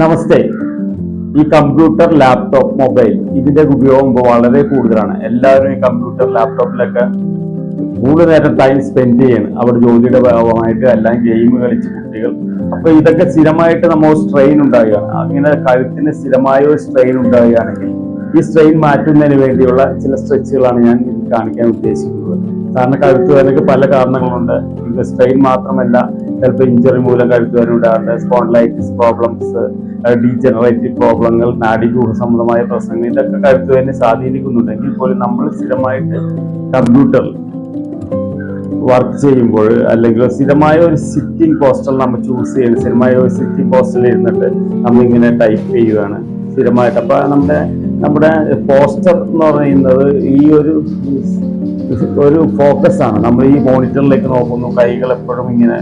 നമസ്തേ. ഈ computer laptop mobile ഇതിന്റെ ഉപയോഗം വളരെ കൂടുതലാണ്. എല്ലാവരും ഈ കമ്പ്യൂട്ടർ ലാപ്ടോപ്പിലൊക്കെ കൂടുതൽ നേരം ടൈം സ്പെൻഡ് ചെയ്യണം. അവിടെ ജോലിയുടെ ഭാഗമായിട്ട് എല്ലാം ഗെയിം കളിച്ച് കുട്ടികൾ. അപ്പൊ ഇതൊക്കെ സ്ഥിരമായിട്ട് നമ്മൾ സ്ട്രെയിൻ ഉണ്ടാകുകയാണ് അങ്ങനെ കഴുത്തിന് സ്ഥിരമായ ഒരു സ്ട്രെയിൻ ഉണ്ടാകുകയാണെങ്കിൽ ഈ സ്ട്രെയിൻ മാറ്റുന്നതിന് വേണ്ടിയുള്ള ചില സ്ട്രെച്ചുകളാണ് ഞാൻ കാണിക്കാൻ ഉദ്ദേശിക്കുന്നത്. കാരണം കഴുത്ത് വേദനയ്ക്ക് പല കാരണങ്ങളുണ്ട്. സ്ട്രെയിൻ മാത്രമല്ല ചിലപ്പോൾ ഇഞ്ചറി മൂലം കഴുത്ത് വേദന ഉണ്ടാകാറുണ്ട് സ്പോണ്ടലൈറ്റിസ് പ്രോബ്ലംസ് ഡീജനറേറ്റീവ് പ്രോബ്ലങ്ങൾ നാഡിഗൂഹ സംബന്ധമായ പ്രശ്നങ്ങൾ ഇതൊക്കെ കഴുത്ത് വേദന സ്വാധീനിക്കുന്നുണ്ടെങ്കിൽ പോലും നമ്മൾ സ്ഥിരമായിട്ട് കമ്പ്യൂട്ടറിൽ വർക്ക് ചെയ്യുമ്പോൾ അല്ലെങ്കിൽ സ്ഥിരമായ ഒരു സിറ്റിംഗ് പോസ്റ്റർ നമ്മൾ ചൂസ് ചെയ്യുന്നത് സ്ഥിരമായ ഒരു സിറ്റിംഗ് പോസ്റ്ററിൽ ഇരുന്നിട്ട് നമ്മളിങ്ങനെ ടൈപ്പ് ചെയ്യുകയാണ് സ്ഥിരമായിട്ട്. അപ്പോൾ നമ്മുടെ നമ്മുടെ പോസ്റ്റർ എന്ന് പറയുന്നത് ഈ ഒരു ഒരു ഫോക്കസ് ആണ്. നമ്മൾ ഈ മോണിറ്ററിലേക്ക് നോക്കുന്നു. കൈകൾ എപ്പോഴും ഇങ്ങനെ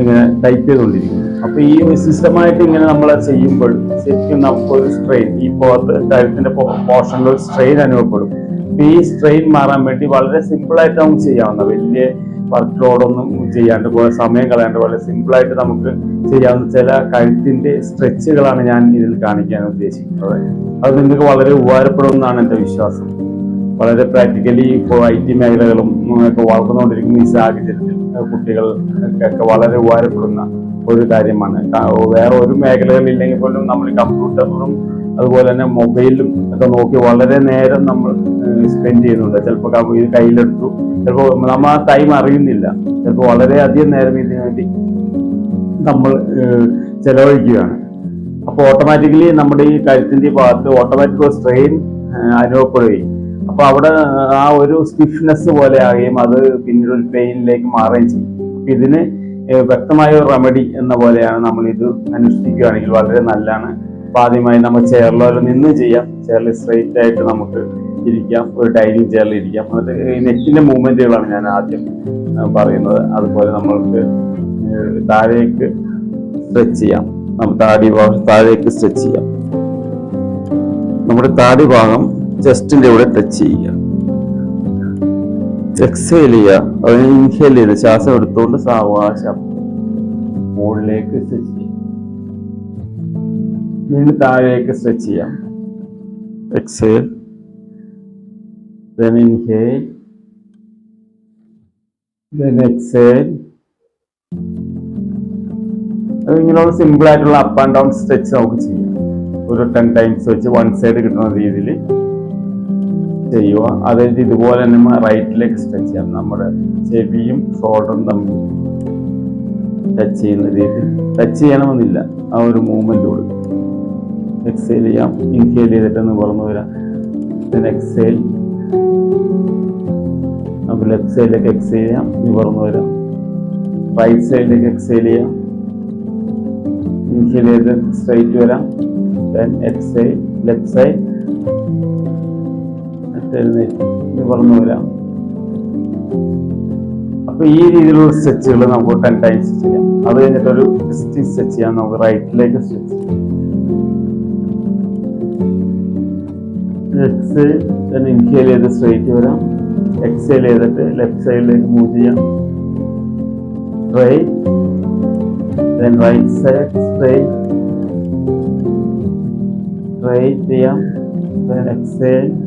ഇങ്ങനെ ടൈപ്പ് ചെയ്തുകൊണ്ടിരിക്കുന്നു. അപ്പൊ ഈ സിസ്റ്റമായിട്ട് ഇങ്ങനെ നമ്മൾ ചെയ്യുമ്പോൾ ശരിക്കും നമുക്കൊരു സ്ട്രെയിൻ ഈ പോർത്ത് കഴുത്തിന്റെ പോർഷനിൽ സ്ട്രെയിൻ അനുഭവപ്പെടും. അപ്പൊ ഈ സ്ട്രെയിൻ മാറാൻ വേണ്ടി വളരെ സിമ്പിളായിട്ട് നമുക്ക് ചെയ്യാവുന്ന വലിയ വർക്ക് ലോഡൊന്നും ചെയ്യാണ്ട് പോലെ സമയം കളയാണ്ട് വളരെ സിമ്പിളായിട്ട് നമുക്ക് ചെയ്യാവുന്ന ചില കഴുത്തിന്റെ സ്ട്രെച്ചുകളാണ് ഞാൻ ഇതിൽ കാണിക്കാൻ ഉദ്ദേശിക്കുന്നത്. അത് നിങ്ങൾക്ക് വളരെ ഉപകാരപ്പെടുമെന്നാണ് എന്റെ വിശ്വാസം. വളരെ പ്രാക്ടിക്കലി ഇപ്പോൾ ഐ ടി മേഖലകളും ഒക്കെ വളർന്നുകൊണ്ടിരിക്കുന്ന ഈ സാഹചര്യത്തിൽ കുട്ടികൾ ഒക്കെ വളരെ ഉപകാരപ്പെടുന്ന ഒരു കാര്യമാണ്. വേറെ ഒരു മേഖലകളില്ലെങ്കിൽ പോലും നമ്മൾ കമ്പ്യൂട്ടറിലും അതുപോലെ തന്നെ മൊബൈലും ഒക്കെ നോക്കി വളരെ നേരം നമ്മൾ സ്പെൻഡ് ചെയ്യുന്നുണ്ട്. ചിലപ്പോൾ ഇത് കയ്യിലെടുത്തു. ചിലപ്പോൾ നമ്മൾ ആ ടൈം അറിയുന്നില്ല. ചിലപ്പോൾ വളരെയധികം നേരം ഇതിനു വേണ്ടി നമ്മൾ ചെലവഴിക്കുകയാണ്. അപ്പോൾ ഓട്ടോമാറ്റിക്കലി നമ്മുടെ ഈ കഴുത്തിന്റെ ഭാഗത്ത് ഓട്ടോമാറ്റിക് സ്ട്രെയിൻ അനുഭവപ്പെടുകയും അപ്പൊ അവിടെ ആ ഒരു സ്റ്റിഫ്നെസ് പോലെ ആകുകയും അത് പിന്നീട് ഒരു പെയിനിലേക്ക് മാറുകയും ചെയ്യും. അപ്പൊ ഇതിന് വ്യക്തമായ ഒരു റെമഡി എന്ന പോലെയാണ് നമ്മൾ ഇത് അനുഷ്ഠിക്കുകയാണെങ്കിൽ വളരെ നല്ലതാണ്. അപ്പൊ ആദ്യമായി നമ്മൾ ചെയറിലൊരു നിന്ന് ചെയ്യാം. ചെയറിൽ സ്ട്രെയിറ്റ് ആയിട്ട് നമുക്ക് ഇരിക്കാം. ഒരു ഡൈനിങ് ചെയറിൽ ഇരിക്കാം. എന്നിട്ട് ഈ നെക്കിന്റെ മൂവ്മെന്റുകളാണ് ഞാൻ ആദ്യം പറയുന്നത്. അതുപോലെ നമ്മൾക്ക് താഴേക്ക് സ്ട്രെച്ച് ചെയ്യാം. നമുക്ക് താടി താഴേക്ക് സ്ട്രെച്ച് ചെയ്യാം. നമ്മുടെ താടി ഭാഗം ചെസ്റ്റിന്റെ ഇവിടെ ടച്ച് ചെയ്യുക. എക്സേൽ ചെയ്യുക. അതിന് ഇൻഹേൽ ചെയ്ത് ശ്വാസം എടുത്തുകൊണ്ട് സാവകാശം മുകളിലേക്ക് സ്ട്രെച്ച് ചെയ്യാം വീണ്ടും താഴേക്ക് സ്ട്രെച്ച് ചെയ്യാം exhale then inhale. then exhale. ഇങ്ങനെയുള്ള സിമ്പിൾ ആയിട്ടുള്ള അപ്പ് ആൻഡ് ഡൗൺ സ്ട്രെച്ച് നമുക്ക് ചെയ്യാം. ഒരു ടെൻ ടൈംസ് വെച്ച് വൺ സൈഡ് കിട്ടുന്ന രീതിയിൽ ചെയ്യുക. അതായത് ഇതുപോലെ തന്നെ റൈറ്റിലേക്ക് സ്ട്രെച്ച് ചെയ്യാം നമ്മുടെ ചെവിയും ഷോൾഡറും തമ്മിൽ. ടച്ച് ചെയ്യുന്ന രീതി ടച്ച് ചെയ്യണമെന്നില്ല. ആ ഒരു മൂവ്മെന്റ് കൊടുക്കും എക്സേൽ ചെയ്യാം. ഇൻഹേൽ ചെയ്തിട്ട് നിവർന്നു വരാം. എക്സേൽ നമ്മൾ ലെഫ്റ്റ് സൈഡിലേക്ക് എക്സേൽ ചെയ്യാം. നിവർന്നു വരാം. റൈറ്റ് സൈഡിലേക്ക് എക്സേൽ ചെയ്യാം. ഇൻഹേൽ ചെയ്ത് സ്ട്രൈറ്റ് വരാം. ദെൻ എക്സേൽ ലെഫ്റ്റ് സൈഡ് നിവർന്നു വരാം അപ്പൊ ഈ രീതിയിലുള്ള സ്ട്രെച്ചുകൾ നമുക്ക് ടെൻ ടൈംസ് ചെയ്യാം. അത് കഴിഞ്ഞിട്ട് ഒരു സ്റ്റിച്ച് സ്ട്രെച്ച് ചെയ്യാം. നമുക്ക് റൈറ്റിലേക്ക് സ്ട്രെച്ച് ചെയ്യാം. ഇൻഹേൽ ചെയ്ത് സ്ട്രേറ്റ് വരാം. എക്സേൽ ചെയ്തിട്ട് ലെഫ്റ്റ് സൈഡിലേക്ക് മൂവ് ചെയ്യാം. റൈറ്റ് സൈഡ് സ്ട്രൈറ്റ് ചെയ്യാം. ദെൻ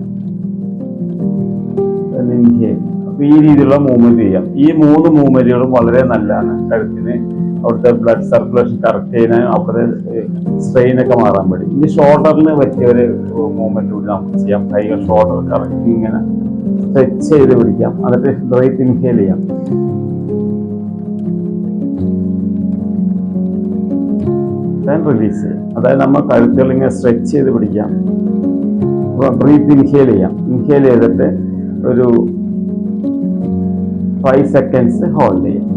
അപ്പൊ ഈ രീതിയിലുള്ള മൂവ്മെന്റ് ചെയ്യാം. ഈ മൂന്ന് മൂവ്മെന്റുകളും വളരെ നല്ലതാണ്. കഴുത്തിന് അവിടുത്തെ ബ്ലഡ് സർക്കുലേഷൻ കറക്റ്റ് ചെയ്യാൻ അവിടുത്തെ സ്ട്രെയിൻ ഒക്കെ മാറാൻ വേണ്ടി. ഇനി ഷോൾഡറിന് പറ്റിയ ഒരു മൂവ്മെന്റ് കൂടി നമുക്ക് ചെയ്യാം. കൈകൾ ഷോൾഡർ കറക്റ്റ് ഇങ്ങനെ സ്ട്രെച്ച് ചെയ്ത് പിടിക്കാം. എന്നിട്ട് ബ്രേത്ത് ഇൻഹേൽ ചെയ്യാം. റിലീസ് ചെയ്യാം. അതായത് നമ്മൾ കഴുത്തുകൾ ഇങ്ങനെ സ്ട്രെച്ച് ചെയ്ത് പിടിക്കാം. ബ്രീത്ത് ഇൻഹേൽ ചെയ്യാം. ഇൻഹേൽ ചെയ്തിട്ട് ഒരു ഫൈവ് സെക്കൻഡ്സ് ഹോൾഡ് ചെയ്യാം.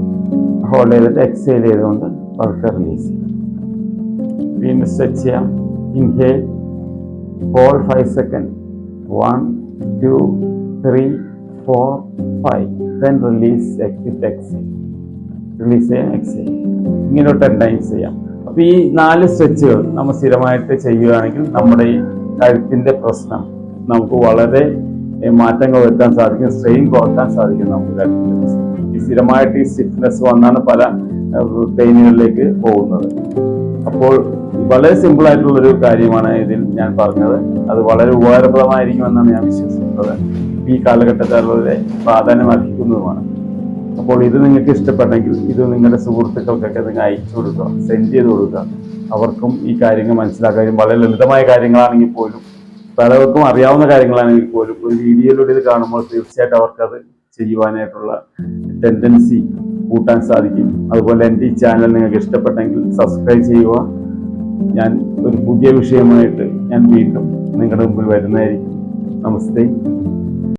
ഹോൾഡ് ചെയ്തിട്ട് എക്സേൽ ചെയ്തുകൊണ്ട് പതുക്കെ റിലീസ് ചെയ്യാം. വീണ്ടും സ്ട്രെച്ച് ചെയ്യാം. Inhale hold five second one two three four five then release exit exhale release ചെയ്യാം എക്സേൽ ഇങ്ങനെ ടെൻ ടൈംസ് ചെയ്യാം. അപ്പോൾ ഈ നാല് സ്ട്രെച്ചുകൾ നമ്മൾ സ്ഥിരമായിട്ട് ചെയ്യുകയാണെങ്കിൽ നമ്മുടെ ഈ കഴുത്തിന്റെ പ്രശ്നം നമുക്ക് വളരെ മാറ്റങ്ങൾ വരുത്താൻ സാധിക്കും സ്ട്രെയിൻ കുറയ്ക്കാൻ സാധിക്കും നമുക്ക് ഈ സ്ഥിരമായിട്ട് ഈ സ്റ്റിഫ്നെസ് വന്നാണ് പല പെയിനുകളിലേക്ക് പോകുന്നത്. അപ്പോൾ വളരെ സിമ്പിൾ ആയിട്ടുള്ള ഒരു കാര്യമാണ് ഇതിൽ ഞാൻ പറഞ്ഞത്. അത് വളരെ ഉപകാരപ്രദമായിരിക്കുമെന്നാണ് ഞാൻ വിശ്വസിക്കുന്നത്. ഈ കാലഘട്ടത്തിൽ വളരെ പ്രാധാന്യം അർഹിക്കുന്നതുമാണ് അപ്പോൾ ഇത് നിങ്ങൾക്ക് ഇഷ്ടപ്പെട്ടെങ്കിൽ ഇത് നിങ്ങളുടെ സുഹൃത്തുക്കൾക്കൊക്കെ നിങ്ങൾ അയച്ചു കൊടുക്കുക സെൻഡ് ചെയ്ത് കൊടുക്കുക. അവർക്കും ഈ കാര്യങ്ങൾ മനസ്സിലാക്കാനും വളരെ ലളിതമായ കാര്യങ്ങളാണെങ്കിൽ പോലും പലർക്കും അറിയാവുന്ന കാര്യങ്ങളാണെങ്കിൽ പോലും ഒരു വീഡിയോയിലൂടെ ഇത് കാണുമ്പോൾ തീർച്ചയായിട്ടും അവർക്കത് ചെയ്യുവാനായിട്ടുള്ള ടെൻഡൻസി കൂട്ടാൻ സാധിക്കും. അതുപോലെ എന്റെ ഈ ചാനൽ നിങ്ങൾക്ക് ഇഷ്ടപ്പെട്ടെങ്കിൽ സബ്സ്ക്രൈബ് ചെയ്യുക. ഞാൻ ഒരു പുതിയ വിഷയമായിട്ട് ഞാൻ വീണ്ടും നിങ്ങളുടെ മുമ്പിൽ വരുന്നതായിരിക്കും. നമസ്തേ.